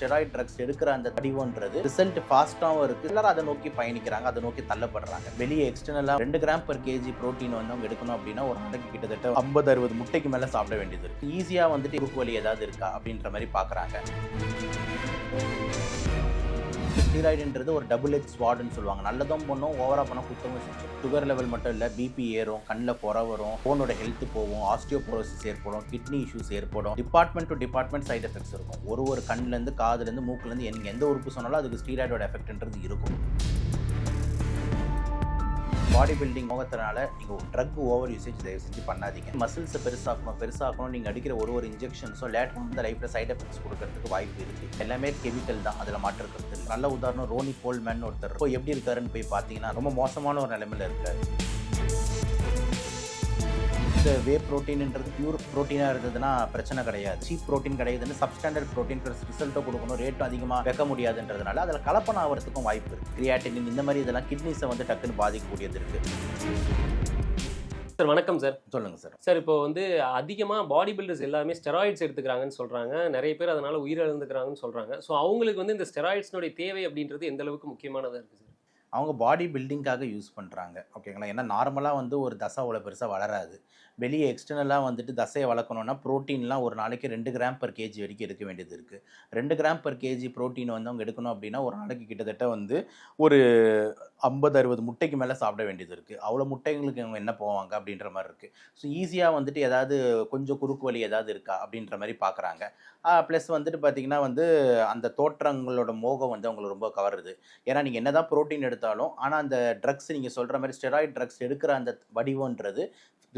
Steroid drugs எடுக்கிற அந்த வடிவம்ன்றது result ஃபாஸ்ட்டாகவும் இருக்குது எல்லாரும் அதை நோக்கி பயணிக்கிறாங்க அதை நோக்கி தள்ளப்படுறாங்க. வெளியே எக்ஸ்டர்னலாக ரெண்டு கிராம் பர் கேஜி ப்ரோட்டீன் வந்து அவங்க எடுக்கணும் அப்படின்னா ஒரு நாளைக்கு கிட்டத்தட்ட ஐம்பது அறுபது முட்டைக்கு மேலே சாப்பிட வேண்டியது இருக்கு. ஈஸியாக வந்துட்டு குறுக்கு வழி ஏதாவது இருக்கா அப்படின்ற மாதிரி பார்க்குறாங்க ஸ்டீராய்டுன்றது ஒரு டபுள் எக்ஸ் ஸ்வாட்னு சொல்லுவாங்க. நல்லதும் பண்ணும் ஓவரா பண்ண குத்தமும் செஞ்சு. சுகர் லெவல் மட்டும் இல்லை பிபி ஏறும் கண்ணில் புற வரும் ஃபோனோட ஹெல்த் போகும் ஆஸ்டியோபோரோசிஸ் ஏற்படும் கிட்னி இஷ்யூஸ் ஏற்படும் department to department side effects இருக்கும். ஒரு ஒரு கண்ணுலேருந்து காதுலேருந்து மூக்குலேருந்து எங்கே எந்த உறுப்பு சொன்னாலும் அதுக்கு ஸ்டீராய்டோட எஃபெக்ட்ன்றது இருக்கும். பாடி பில்டிங் முகத்தினால நீங்கள் ட்ரக் ஓவர் யூசேஜ் தயவு செஞ்சு பண்ணாதீங்க. மசில்ஸை பெருசாகணும் பெருசாகணும் நீங்கள் அடிக்கிற ஒரு ஒரு இன்ஜெக்ஷன்ஸும் லேட்டர் அந்த லைஃப்பில் சைட் எஃபெக்ட்ஸ் கொடுக்கறதுக்கு வாய்ப்பு இருக்குது எல்லாமே கெமிக்கல் தான் அதில் மாற்றுக்கிறது நல்ல உதாரணம் ரோனி போல்மேன் ஒருத்தர். இப்போ எப்படி இருக்காருன்னு போய் பார்த்தீங்கன்னா ரொம்ப மோசமான ஒரு நிலைமையில இருக்காரு. இந்த வே ப்ரோட்டீன்ன்றது பியூர் ப்ரோட்டீனாக இருந்ததுன்னா பிரச்சனை கிடையாது. சீப் ப்ரோட்டீன் கிடையாதுன்னு சப்ஸ்டாண்டர்ட் ப்ரோட்டீன் ரிசல்ட்டை கொடுக்கணும். ரேட்டும் அதிகமாக வைக்க முடியாதுன்றதுனால அதில் கலப்பணம் ஆகிறதுக்கும் வாய்ப்பு இருக்குது கிரியாட்டினின் இந்த மாதிரி இதெல்லாம் கிட்னிஸை வந்து டக்குன்னு பாதிக்கக்கூடியது இருக்குது சார் வணக்கம் சார். சொல்லுங்கள் சார். சார் இப்போ வந்து அதிகமாக பாடி பில்டர்ஸ் எல்லாமே ஸ்டெராய்ட்ஸ் எடுத்துக்கிறாங்கன்னு சொல்கிறாங்க நிறைய பேர் அதனால உயிரிழந்துக்கிறாங்கன்னு சொல்கிறாங்க ஸோ அவங்களுக்கு வந்து இந்த ஸ்டெராய்ட்ஸ்னுடைய தேவை அப்படின்றது எந்த அளவுக்கு முக்கியமானதாக இருக்குது அவங்க பாடி பில்டிங்காக யூஸ் பண்ணுறாங்க ஓகேங்களா ஏன்னா நார்மலாக வந்து ஒரு தசை அவ்வளோ பெருசாக வளராது. வெளியே எக்ஸ்டர்னலாக வந்துட்டு தசையை வளர்க்கணுன்னா ப்ரோட்டீன்லாம் ஒரு நாளைக்கு ரெண்டு கிராம் பர் கேஜி வரைக்கும் எடுக்க வேண்டியது இருக்குது ரெண்டு கிராம் பர் கேஜி ப்ரோட்டீன் வந்து அவங்க எடுக்கணும் அப்படின்னா ஒரு நாளைக்கு கிட்டத்தட்ட வந்து ஒரு ஐம்பது அறுபது முட்டைக்கு மேலே சாப்பிட வேண்டியது இருக்குது அவ்வளோ முட்டைங்களுக்கு அவங்க என்ன போவாங்க அப்படின்ற மாதிரி இருக்குது ஸோ ஈஸியாக வந்துட்டு ஏதாவது கொஞ்சம் குறுக்கு வழி ஏதாவது இருக்கா அப்படின்ற மாதிரி பார்க்குறாங்க ப்ளஸ் வந்துட்டு பார்த்திங்கன்னா வந்து அந்த தோற்றங்களோட மோகம் வந்து அவங்களை ரொம்ப கவருது. ஏன்னா நீங்கள் என்ன தான் ப்ரோட்டீன் எடுத்தாலும் ஆனால் அந்த ட்ரக்ஸ் நீங்கள் சொல்கிற மாதிரி ஸ்டெராய்ட் ட்ரக்ஸ் எடுக்கிற அந்த வடிவம்ன்றது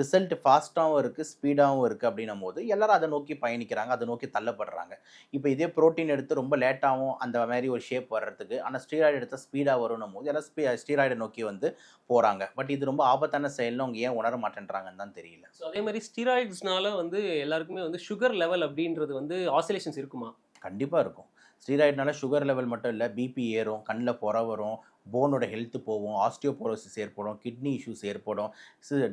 ரிசல்ட் ஃபாஸ்ட்டாகவும் இருக்குது ஸ்பீடாகவும் இருக்குது அப்படின்னும் போது எல்லாரும் அதை நோக்கி பயணிக்கிறாங்க அதை நோக்கி தள்ளப்படுறாங்க. இப்போ இதே ப்ரோட்டீன் எடுத்து ரொம்ப லேட்டாகவும் அந்த மாதிரி ஒரு ஷேப் வர்றதுக்கு ஆனால் ஸ்டீராய்டு எடுத்தால் ஸ்பீடாக வரணும் போது எல்லாம் ஸ்பீ ஸ்டீராய்டை நோக்கி வந்து போகிறாங்க பட் இது ரொம்ப ஆபத்தான செயல்னு அவங்க ஏன் உணர மாட்டேன்றாங்கன்னு தான் தெரியல. ஸோ அதே மாதிரி ஸ்டீராய்ட்ஸ்னால வந்து எல்லாருக்குமே வந்து சுகர் லெவல் அப்படின்றது வந்து ஆசிலேஷன்ஸ் இருக்குமா? கண்டிப்பாக இருக்கும். ஸ்டீராய்டுனால சுகர் லெவல் மட்டும் இல்லை பிபி ஏறும் கண்ணில் புற வரும் போனோட ஹெல்த் போகும் ஆஸ்டியோபோரோசிஸ் ஏற்படும் கிட்னி இஷ்யூஸ் ஏற்படும்.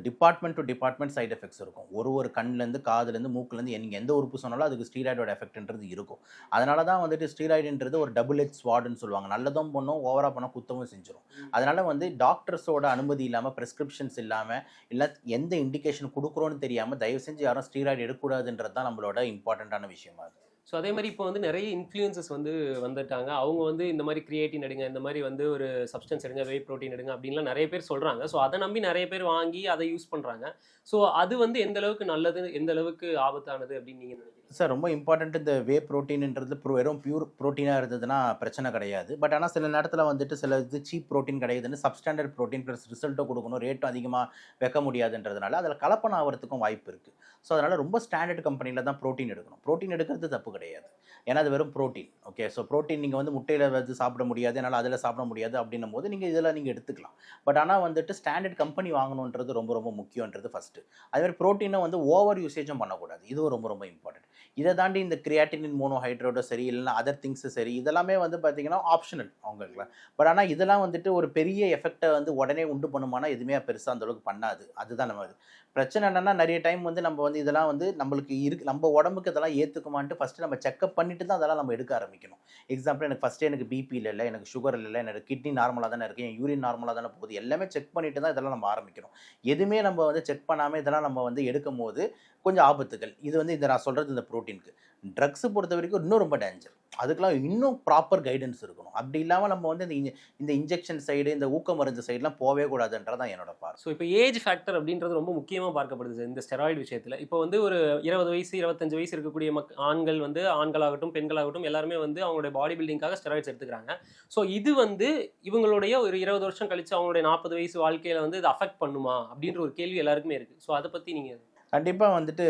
Department to department side effects இருக்கும். ஒரு ஒரு கண்ணுலேருந்து காதுலேருந்து மூக்குலேருந்து நீங்கள் எந்த உறுப்பு சொன்னாலும் அதுக்கு ஸ்டீராய்டோட எஃபெக்ட்ன்றது இருக்கும். அதனால தான் வந்துட்டு ஸ்டீராய்டுன்றது ஒரு டபுள் எக்ஸ் ஸ்வாடுன்னு சொல்லுவாங்க. நல்லதும் பண்ணும் ஓவராக பண்ண குத்தமும் செஞ்சிடும் அதனால வந்து டாக்டர்ஸோட அனுமதி இல்லாமல் ப்ரெஸ்கிரிப்ஷன்ஸ் இல்லாமல் இல்லை எந்த இண்டிகேஷன் கொடுக்குறோன்னு தெரியாமல் தயவு செஞ்சு யாரும் ஸ்டீராய்டு எடுக்கக்கூடாதுன்றது தான் நம்மளோட இம்பார்ட்டண்ட்டான விஷயமா இருக்குது ஸோ அதே மாதிரி இப்போ வந்து நிறைய இன்ஃப்ளூயன்சஸ் வந்து வந்துட்டாங்க. அவங்க வந்து இந்த மாதிரி கிரியேட்டின் எடுங்க இந்த மாதிரி வந்து ஒரு சப்ஸ்டன்ஸ் எடுங்க வே ப்ரோட்டீன் எடுங்க அப்படின்லாம் நிறைய பேர் சொல்கிறாங்க ஸோ அதை நம்பி நிறைய பேர் வாங்கி அதை யூஸ் பண்ணுறாங்க ஸோ அது வந்து எந்த அளவுக்கு நல்லது எந்த அளவுக்கு ஆபத்தானது அப்படின்னு நீங்கள் நினைக்கிறீங்க? சார் ரொம்ப இம்பார்ட்டண்ட் இந்த வே ப்ரோட்டீன்ன்றது ப்ரோ- வெறும் பியூர் ப்ரோட்டீனாக இருந்ததுன்னா பிரச்சனை கிடையாது. பட் ஆனால் சில நேரத்தில் வந்துட்டு சில இது சீப் ப்ரோட்டீன் கிடையாதுன்னு சப்ஸ்டாண்டர்ட் ப்ரோட்டீன் ப்ளஸ் ரிசல்ட்டும் கொடுக்கணும் ரேட்டும் அதிகமாக வைக்க முடியாதுன்றதுனால அதில் கலப்பணம் ஆகிறதுக்கும் வாய்ப்பு இருக்குது ஸோ அதனால் ரொம்ப ஸ்டாண்டர்ட் கம்பெனியில் தான் ப்ரோட்டீன் எடுக்கணும். ப்ரோட்டீன் எடுக்கிறது தப்பு கிடையாது. ஏன்னா அது வெறும் ப்ரோட்டீன் ஓகே ஸோ ப்ரோட்டீன் நீங்கள் வந்து முட்டையில் வந்து சாப்பிட முடியாது என்னால் அதில் சாப்பிட முடியாது அப்படின்னும் போது நீங்கள் இதெல்லாம் நீங்கள் எடுத்துக்கலாம். பட் ஆனால் வந்துட்டு ஸ்டாண்டர்ட் கம்பெனி வாங்கணுன்றது ரொம்ப ரொம்ப முக்கியன்றது ஃபஸ்ட்டு அதே மாதிரி ப்ரோட்டீனை வந்து ஓவர் யூசேஜும் பண்ணக்கூடாது. இதுவும் ரொம்ப ரொம்ப இம்பார்ட்டன்ட் இதை தாண்டி இந்த கிரியாட்டினின் மோனோஹைட்ரேட்டோ சரி இல்லைன்னா அதர் திங்ஸு சரி இதெல்லாமே வந்து பார்த்திங்கன்னா ஆப்ஷனல் அவங்களுக்கு. பட் ஆனால் இதெல்லாம் வந்துட்டு ஒரு பெரிய எஃபெக்டை வந்து உடனே உண்டு பண்ணுமானா எதுவுமே பெருசாக அந்தளவுக்கு பண்ணாது. அதுதான் நம்ம இது. பிரச்சனை என்னென்னா நிறைய டைம் வந்து நம்ம வந்து இதெல்லாம் வந்து நம்மளுக்கு இருக்கு நம்ம உடம்புக்கு இதெல்லாம் ஏற்றுக்குமான்ட்டு ஃபஸ்ட்டு நம்ம செக்அப் பண்ணிட்டு தான் அதெல்லாம் நம்ம எடுக்க ஆரம்பிக்கணும். எக்ஸாம்பிள் எனக்கு ஃபஸ்ட்டு எனக்கு பிபி இல்லை எனக்கு சுகர் இல்லை எனக்கு கிட்னி நார்மலாக தானே இருக்குது என் யூரின் நார்மலாக தானே போகுது எல்லாமே செக் பண்ணிட்டு தான் இதெல்லாம் நம்ம ஆரம்பிக்கணும். எதுவுமே நம்ம வந்து செக் பண்ணாமல் இதெல்லாம் நம்ம வந்து எடுக்கும் போது கொஞ்சம் ஆபத்துகள். இது வந்து இந்த நான் சொல்கிறது இந்த ப்ரோட்டீனுக்கு. ட்ரக்ஸு பொறுத்த வரைக்கும் இன்னும் ரொம்ப டேஞ்சர் அதுக்கெலாம் இன்னும் ப்ராப்பர் கைடன்ஸ் இருக்கணும். அப்படி இல்லாமல் நம்ம வந்து இந்த இந்த இன்ஜெக்ஷன் சைடு இந்த ஊக்க மருந்து சைடுலாம் போகவே கூடாதுன்றதான் என்னோட பார்வை. ஸோ இப்போ ஏஜ் ஃபேக்டர் அப்படின்றது ரொம்ப முக்கியமாக பார்க்கப்படுது சார் இந்த ஸ்டெராய்டு விஷயத்தில். இப்போ வந்து ஒரு இருபது வயசு இருபத்தஞ்சு வயசு இருக்கக்கூடிய மக் ஆண்கள் வந்து ஆண்களாகட்டும் பெண்களாகட்டும் எல்லாருமே வந்து அவங்களுடைய பாடி பில்டிங்காக ஸ்டெராய்ட்ஸ் எடுத்துக்கிறாங்க. ஸோ இது வந்து இவங்களுடைய ஒரு இருபது வருஷம் கழித்து அவங்களுடைய நாற்பது வயசு வாழ்க்கையில் வந்து இது அஃபெக்ட் பண்ணுமா அப்படின்ற ஒரு கேள்வி எல்லாருக்குமே இருக்குது ஸோ அதை பற்றி நீங்கள் கண்டிப்பாக வந்துட்டு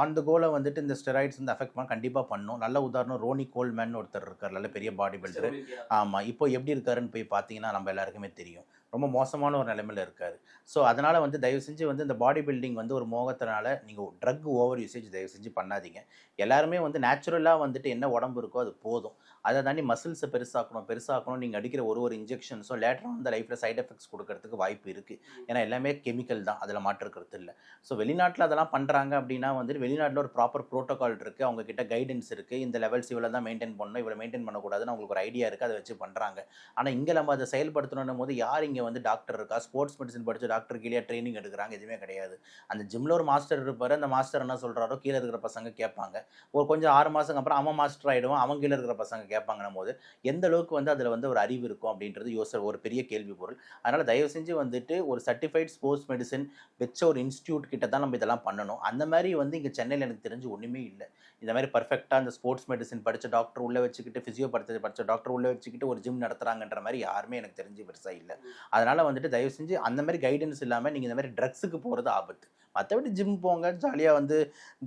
ஆன் த கோலை வந்துட்டு இந்த ஸ்டெராய்ட்ஸ் வந்து அஃபெக்ட் பண்ண கண்டிப்பாக பண்ணும். நல்ல உதாரணம் ரோனி கோல்மேன் ஒருத்தர் இருக்கார் நல்ல பெரிய பாடி பில்டர் ஆமாம் இப்போ எப்படி இருக்காருன்னு போய் பார்த்தீங்கன்னா நம்ம எல்லாருக்குமே தெரியும். ரொம்ப மோசமான ஒரு நிலைமையில இருக்காரு. ஸோ அதனால் வந்து தயவு செஞ்சு வந்து இந்த பாடி பில்டிங் வந்து ஒரு மோகத்தினால நீங்கள் ட்ரக் ஓவர் யூசேஜ் தயவு செஞ்சு பண்ணாதீங்க. எல்லாருமே வந்து நேச்சுரலாக வந்துட்டு என்ன உடம்பு இருக்கோ அது போதும். அதை தாண்டி மசில்ஸை பெருசாக்கணும் பெருசாக்கணும் நீங்கள் அடிக்கிற ஒரு ஒரு இன்ஜெக்ஷன்ஸும் லேட்டராக அந்த லைஃப்பில் சைடு எஃபெக்ட்ஸ் கொடுக்கறதுக்கு வாய்ப்பு இருக்குது ஏன்னா எல்லாமே கெமிக்கல் தான். அதில் மாற்றுக்கிறது இல்லை. ஸோ வெளிநாட்டில் அதெல்லாம் பண்ணுறாங்க அப்படின்னா வந்துட்டு வெளிநாட்டில் ஒரு ப்ராப்பர் ப்ரோட்டோகால் இருக்குது அவங்க கிட்ட கைடன்ஸ் இருக்குது இந்த லெவல்ஸ் இவ்வளோ தான் மெயின்டைன் பண்ணணும் இவ்வளோ மெயின்டைன் பண்ணக்கூடாதுன்னு அவங்களுக்கு ஒரு ஐடியா இருக்குது அதை வச்சு பண்ணுறாங்க ஆனால் இங்கே நம்ம அதை செயல்படுத்தணும் போது யார் இங்கே வந்து டாக்டர் இருக்கா? ஸ்போர்ட்ஸ் மெடிசன் படிச்ச டாக்டர் கீழே ட்ரைனிங் எடுக்கிறாங்க. எதுவுமே கிடையாது. அந்த ஜிம்மில் ஒரு மாஸ்டர் இருப்பார். அந்த மாஸ்டர் என்ன சொல்கிறாரோ கீழே இருக்கிற பசங்க கேட்பாங்க. ஒரு கொஞ்சம் ஆறு மாதம் அப்புறம் அவன் மாஸ்டர் ஆகிடுவான் அவங்க கீழே இருக்கிற பசங்க கேட்பாங்கன்னும் போது எந்த அளவுக்கு வந்து அதில் வந்து ஒரு அறிவு இருக்கும் அப்படின்றது யோசனை ஒரு பெரிய கேள்வி பொருள் அதனால் தயவு செஞ்சு வந்துட்டு ஒரு சர்டிஃபைட் ஸ்போர்ட்ஸ் மெடிசன் வச்ச ஒரு இன்ஸ்டியூட் கிட்ட தான் நம்ம இதெல்லாம் பண்ணணும். அந்த மாதிரி வந்து இங்கே சென்னையில் எனக்கு தெரிஞ்சு ஒன்றுமே இல்லை. இந்த மாதிரி பர்ஃபெக்டாக அந்த ஸ்போர்ட்ஸ் மெடிசன் படித்த டாக்டர் உள்ளே வச்சுக்கிட்டு ஃபிசியோ படுத்த படித்த டாக்டர் உள்ளே வச்சுக்கிட்டு ஒரு ஜிம் நடத்துகிறாங்கன்ற மாதிரி யாருமே எனக்கு தெரிஞ்சு பெருசாக இல்லை. அதனால் வந்துட்டு தயவு செஞ்சு அந்த மாதிரி கைடன்ஸ் இல்லாமல் நீங்கள் இந்த மாதிரி ட்ரக்ஸுக்கு போகிறது ஆபத்து. மற்றபடி ஜிம் போங்க ஜாலியாக வந்து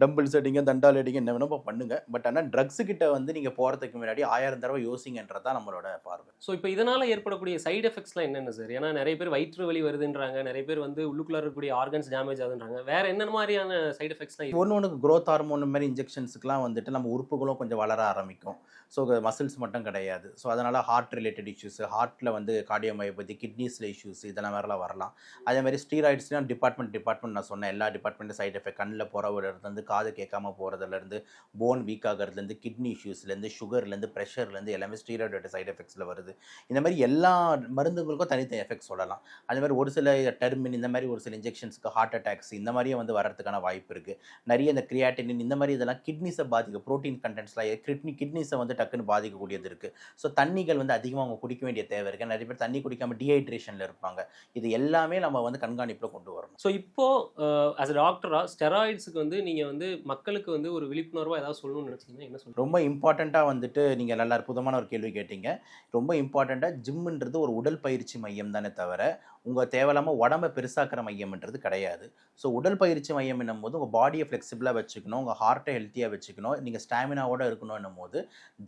டம்பிள்ஸ் அடிங்க தண்டால் அடிங்க என்ன வேணுமோ பண்ணுங்க. பட் ஆனால் ட்ரக்ஸு கிட்ட வந்து நீங்கள் போகிறதுக்கு முன்னாடி ஆயிரம் தடவை யோசிங்கன்றது தான் நம்மளோட பார்வை. ஸோ இப்போ இதனால ஏற்படக்கூடிய சைடு எஃபெக்ட்ஸ்லாம் என்னென்ன சார் ஏன்னா நிறைய பேர் வயிற்று வலி வருதுன்றாங்க நிறைய பேர் வந்து உள்ளுக்குள்ள இருக்கக்கூடிய ஆர்கன்ஸ் டேமேஜ் ஆகுதுன்றாங்க. வேற என்ன மாதிரியான சைடு எஃபெக்ட்ஸ்லாம் ஒன்று ஒன்றுக்கு க்ரோத் ஹார்மோன் மாதிரி இன்ஜெக்ஷன்ஸுக்குலாம் வந்துட்டு நம்ம உறுப்புகளும் கொஞ்சம் வளர ஆரம்பிக்கும். ஸோ மசில்ஸ் மட்டும் கிடையாது. ஸோ அதனால் ஹார்ட் ரிலேட்டட் இஷ்யூஸ் ஹார்ட்டில் வந்து கார்டியோமயோபதி கிட்னிஸில் இஷ்யூஸ் இதெல்லாம் மாதிரிலாம் வரலாம். அதே மாதிரி ஸ்டீராய்ட்ஸ்லாம் டிபார்ட்மெண்ட் டிபார்ட்மெண்ட் நான் சொன்னேன் எல்லா டிபார்ட்மெண்ட்டும் சைடு எஃபெக்ட் கண்ணில் போகிறதுலேருந்து காது கேட்காம போகிறதுலேருந்து போன் வீக் ஆகிறதுலேருந்து கிட்னி இஷ்யூஸ்லேருந்து சுகர்லேருந்து ப்ரெஷர்லேருந்து எல்லாமே ஸ்டீராய்டோட சைட் எஃபெக்ட்ஸில் வருது. இந்த மாதிரி எல்லா மருந்துகளுக்கும் தனித்தனி எஃபெக்ட் சொல்லலாம். அதே மாதிரி ஒரு சில டெர்மின் இந்த மாதிரி ஒரு சில இன்ஜெக்ஷன்ஸ்க்கு ஹார்ட் அட்டாக்ஸ் இந்த மாதிரியே வந்து வரதுக்கான வாய்ப்பு இருக்குது நிறைய இந்த கிரியாட்டினின் இந்த மாதிரி இதெல்லாம் கிட்னிஸை பாதிக்கும். ப்ரோட்டீன் கண்டென்ட்ஸ்லாம் கிட்னி கிட்னிஸை வந்து டக்குன்னு பாதிக்கக்கூடியது இருக்குது ஸோ தண்ணிகள் வந்து அதிகமாக அவங்க குடிக்க வேண்டிய தேவை இருக்குது நிறைய பேர் தண்ணி குடிக்காமல் டீஹைட்ரேஷனில் இருப்பாங்க. இது எல்லாமே நம்ம வந்து கண்காணிப்பில் கொண்டு வரணும். ஸோ இப்போது அஸ் அ டாக்டரா ஸ்டெராய்ட்ஸுக்கு வந்து நீங்கள் வந்து மக்களுக்கு வந்து ஒரு விழிப்புணர்வாக ஏதாவது சொல்லணும்னு நினச்சிங்கன்னா என்ன சொல்றீங்க? ரொம்ப இம்பார்ட்டண்ட்டாக வந்துட்டு நீங்கள் நல்ல அற்புதமான ஒரு கேள்வி கேட்டீங்க. ரொம்ப இம்பார்ட்டண்ட்டாக ஜிம்முன்றது ஒரு உடல் பயிற்சி மையம் தானே தவிர உங்கள் தேவையில்லாமல் உடம்பை பெருசாக்கிற மையம்ன்றது கிடையாது. ஸோ உடல் பயிற்சி மையம் என்னும் போது உங்கள் பாடியை ஃப்ளெக்சிபிளாக வச்சுக்கணும் உங்கள் ஹார்ட்டை ஹெல்த்தியாக வச்சுக்கணும் நீங்கள் ஸ்டாமினாவோட இருக்கணும் போது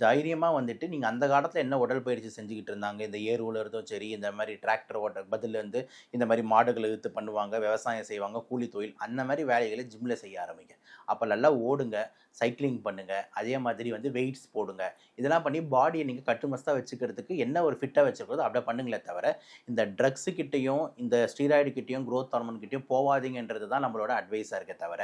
தைரியமாக வந்துட்டு நீங்கள் அந்த காலத்தில் என்ன உடல் பயிற்சி செஞ்சுக்கிட்டு இருந்தாங்க? இந்த ஏர் உலர்தும் சரி இந்த மாதிரி டிராக்டர் ஓட்ட பதில் வந்து இந்த மாதிரி மாடுகளை இழுத்து பண்ணுவாங்க விவசாயம் செய்வாங்க கூலி தொழில் அந்த மாதிரி வேலைகளை ஜிம்மில் செய்ய ஆரம்பிங்க. அப்போ நல்லா ஓடுங்க சைக்கிளிங் பண்ணுங்க அதே மாதிரி வந்து வெயிட்ஸ் போடுங்க. இதெல்லாம் பண்ணி பாடியை நீங்கள் கட்டுமஸ்தாக வச்சுக்கிறதுக்கு என்ன ஒரு ஃபிட்டாக வச்சுக்கிறதோ அப்படியே பண்ணுங்களே தவிர இந்த ட்ரக்ஸு கிட்டேயும் இந்த ஸ்டீராய்டு கிட்டேயும் க்ரோத் ஹார்மோன் கிட்டேயும் போவாதீங்கன்றது தான் நம்மளோட அட்வைஸாக இருக்கே தவிர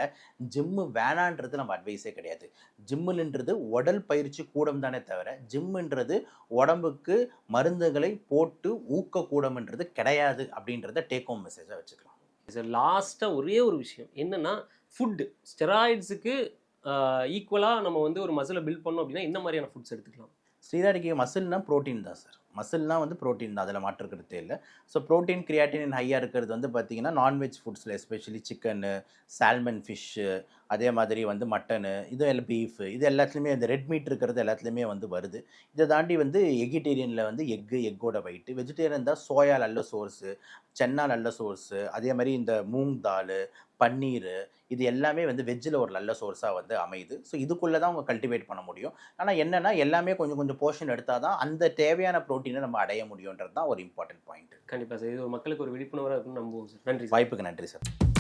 ஜிம்மு வேணான்றது நம்ம அட்வைஸே கிடையாது. ஜிம்முன்றது உடல் பயிற்சி கூடம் தானே தவிர ஜிம்முன்றது உடம்புக்கு மருந்துகளை போட்டு ஊக்கக்கூடம்ன்றது கிடையாது அப்படின்றத டேக் ஹோம் மெசேஜாக வச்சுக்கலாம். சார் லாஸ்ட்டாக ஒரே ஒரு விஷயம் என்னன்னா ஃபுட்டு ஸ்டெராய்ட்ஸுக்கு ஈக்குவலாக நம்ம வந்து ஒரு மசிலை பில்ட் பண்ணோம் அப்படின்னா என்ன மாதிரியான ஃபுட்ஸ் எடுத்துக்கலாம்? ஸ்ரீராடிக்கு மசில்னா ப்ரோட்டீன் தான் சார் மசில்லாம் வந்து ப்ரோட்டீன் தான். அதில் மாற்றுக்கிறதே இல்லை. ஸோ ப்ரோட்டீன் கிரியாட்டின் ஹையாக இருக்கிறது வந்து பார்த்திங்கன்னா நான்வெஜ் ஃபுட்ஸில் எஸ்பெஷலி சிக்கனு சால்மன் ஃபிஷ்ஷு அதே மாதிரி வந்து மட்டனு இது எல்லாம் பீஃபு இது எல்லாத்துலேயுமே இந்த ரெட் மீட் இருக்கிறது எல்லாத்துலேயுமே வந்து வருது. இதை தாண்டி வந்து எகிட்டேரியனில் வந்து எக்கு எக்கோட வயிட்டு வெஜிடேரியன் தான் சோயா நல்ல சோர்ஸு சென்னா நல்ல சோர்ஸு அதே மாதிரி இந்த மூங் தால் பன்னீர் இது எல்லாமே வந்து வெஜ்ஜில் ஒரு நல்ல சோர்ஸாக வந்து அமையுது. ஸோ இதுக்குள்ளே தான் அவங்க கல்டிவேட் பண்ண முடியும். ஆனால் என்னென்னா எல்லாமே கொஞ்சம் கொஞ்சம் போர்ஷன் எடுத்தால் தான் அந்த தேவையான ப்ரோட்டீன் நம்ம அடைய முடியுன்றது தான் ஒரு இம்பார்ட்டன்ட் பாயிண்ட் கண்டிப்பாக சார். இது மக்களுக்கு ஒரு விழிப்புணர்வாக இருக்குன்னு நம்புவோம் சார். நன்றி வாய்ப்புக்கு நன்றி சார்.